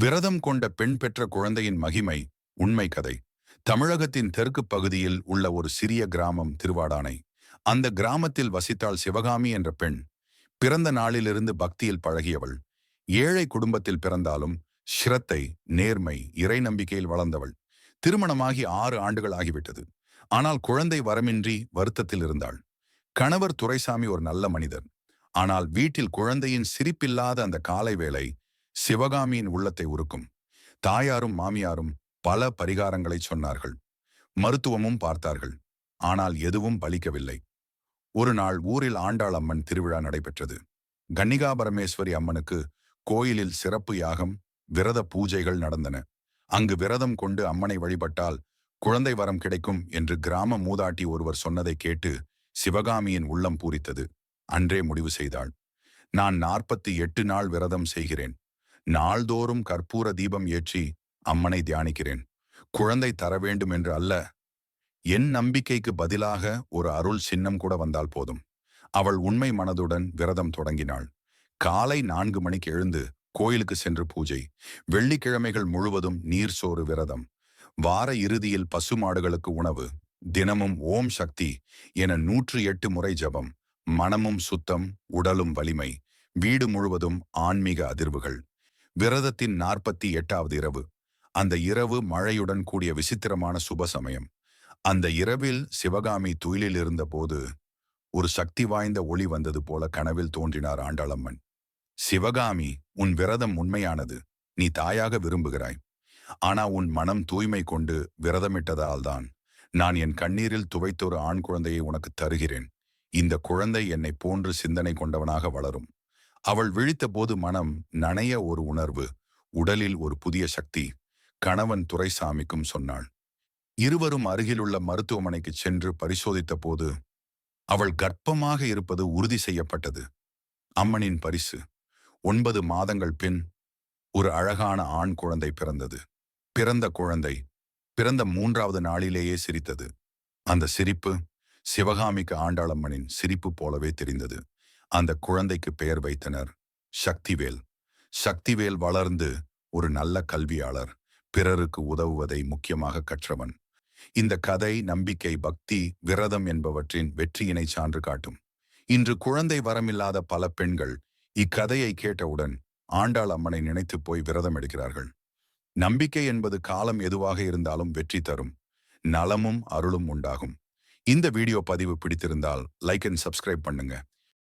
விரதம் கொண்ட பெண் பெற்ற குழந்தையின் மகிமை உண்மை கதை. தமிழகத்தின் தெற்கு பகுதியில் உள்ள ஒரு சிறிய கிராமம் திருவாடானை. அந்த கிராமத்தில் வசித்தாள் சிவகாமி என்ற பெண். பிறந்த நாளிலிருந்து பக்தியில் பழகியவள். ஏழை குடும்பத்தில் பிறந்தாலும் ஸ்ரத்தை நேர்மை இறை நம்பிக்கையில் வளர்ந்தவள். திருமணமாகி ஆறு ஆண்டுகள் ஆகிவிட்டது. ஆனால் குழந்தை வரமின்றி வருத்தத்தில் இருந்தாள். கணவர் துரைசாமி ஒரு நல்ல மனிதர். ஆனால் வீட்டில் குழந்தையின் சிரிப்பில்லாத அந்த காலை வேளை சிவகாமியின் உள்ளத்தை உருக்கும். தாயாரும் மாமியாரும் பல பரிகாரங்களை சொன்னார்கள். மருத்துவமும் பார்த்தார்கள். ஆனால் எதுவும் பலிக்கவில்லை. ஒரு நாள் ஊரில் ஆண்டாள் அம்மன் திருவிழா நடைபெற்றது. கன்னிகாபரமேஸ்வரி அம்மனுக்கு கோயிலில் சிறப்பு யாகம் விரத பூஜைகள் நடந்தன. அங்கு விரதம் கொண்டு அம்மனை வழிபட்டால் குழந்தை வரம் கிடைக்கும் என்று கிராம மூதாட்டி ஒருவர் சொன்னதை கேட்டு சிவகாமியின் உள்ளம் பூரித்தது. அன்றே முடிவு செய்தாள். நான் நாற்பத்தி எட்டு நாள் விரதம் செய்கிறேன். நாள்தோறும் கற்பூர தீபம் ஏற்றி அம்மனை தியானிக்கிறேன். குழந்தை தர வேண்டும் என்று அல்ல என் நம்பிக்கைக்கு பதிலாக ஒரு அருள் சின்னம் கூட வந்தால் போதும். அவள் உண்மை மனதுடன் விரதம் தொடங்கினாள். காலை நான்கு மணிக்கு எழுந்து கோயிலுக்கு சென்று பூஜை. வெள்ளிக்கிழமைகள் முழுவதும் நீர் சோறு விரதம். வார இறுதியில் பசுமாடுகளுக்கு உணவு. தினமும் ஓம் சக்தி என நூற்று எட்டு முறை ஜபம். மனமும் சுத்தம் உடலும் வலிமை. வீடு முழுவதும் ஆன்மீக அதிர்வுகள். விரதத்தின் நாற்பத்தி எட்டாவது இரவு. அந்த இரவு மழையுடன் கூடிய விசித்திரமான சுப சமயம். அந்த இரவில் சிவகாமி துயிலில் இருந்தபோது ஒரு சக்தி வாய்ந்த ஒளி வந்தது போல கனவில் தோன்றினார் ஆண்டாளம்மன். சிவகாமி உன் விரதம் உண்மையானது. நீ தாயாக விரும்புகிறாய். ஆனா உன் மனம் தூய்மை கொண்டு விரதமிட்டதால்தான். நான் என் கண்ணீரில் துவைத்தொரு ஆண் குழந்தையை உனக்கு தருகிறேன். இந்த குழந்தை என்னை போன்று சிந்தனை கொண்டவனாக வளரும். அவள் விழித்தபோது மனம் நனைய ஒரு உணர்வு உடலில் ஒரு புதிய சக்தி கணவன் துரைசாமிக்கும் சொன்னாள். இருவரும் அருகிலுள்ள மருத்துவமனைக்கு சென்று பரிசோதித்த போது அவள் கர்ப்பமாக இருப்பது உறுதி செய்யப்பட்டது. அம்மனின் பரிசு. ஒன்பது மாதங்கள் பின் ஒரு அழகான ஆண் குழந்தை பிறந்தது. பிறந்த குழந்தை பிறந்த மூன்றாவது நாளிலேயே சிரித்தது. அந்த சிரிப்பு சிவகாமிக்கு ஆண்டாளம்மனின் சிரிப்பு போலவே தெரிந்தது. அந்த குழந்தைக்கு பெயர் வைத்தனர் சக்திவேல். சக்திவேல் வளர்ந்து ஒரு நல்ல கல்வியாளர் பிறருக்கு உதவுவதை முக்கியமாக கற்றவன். இந்த கதை நம்பிக்கை பக்தி விரதம் என்பவற்றின் வெற்றியினை சான்று காட்டும். இன்று குழந்தை வரமில்லாத பல பெண்கள் இக்கதையை கேட்டவுடன் ஆண்டாள் அம்மனை நினைத்து போய் விரதம் எடுக்கிறார்கள். நம்பிக்கை என்பது காலம் எதுவாக இருந்தாலும் வெற்றி தரும். நலமும் அருளும் உண்டாகும். இந்த வீடியோ பதிவு பிடித்திருந்தால் லைக் அண்ட் சப்ஸ்கிரைப் பண்ணுங்க.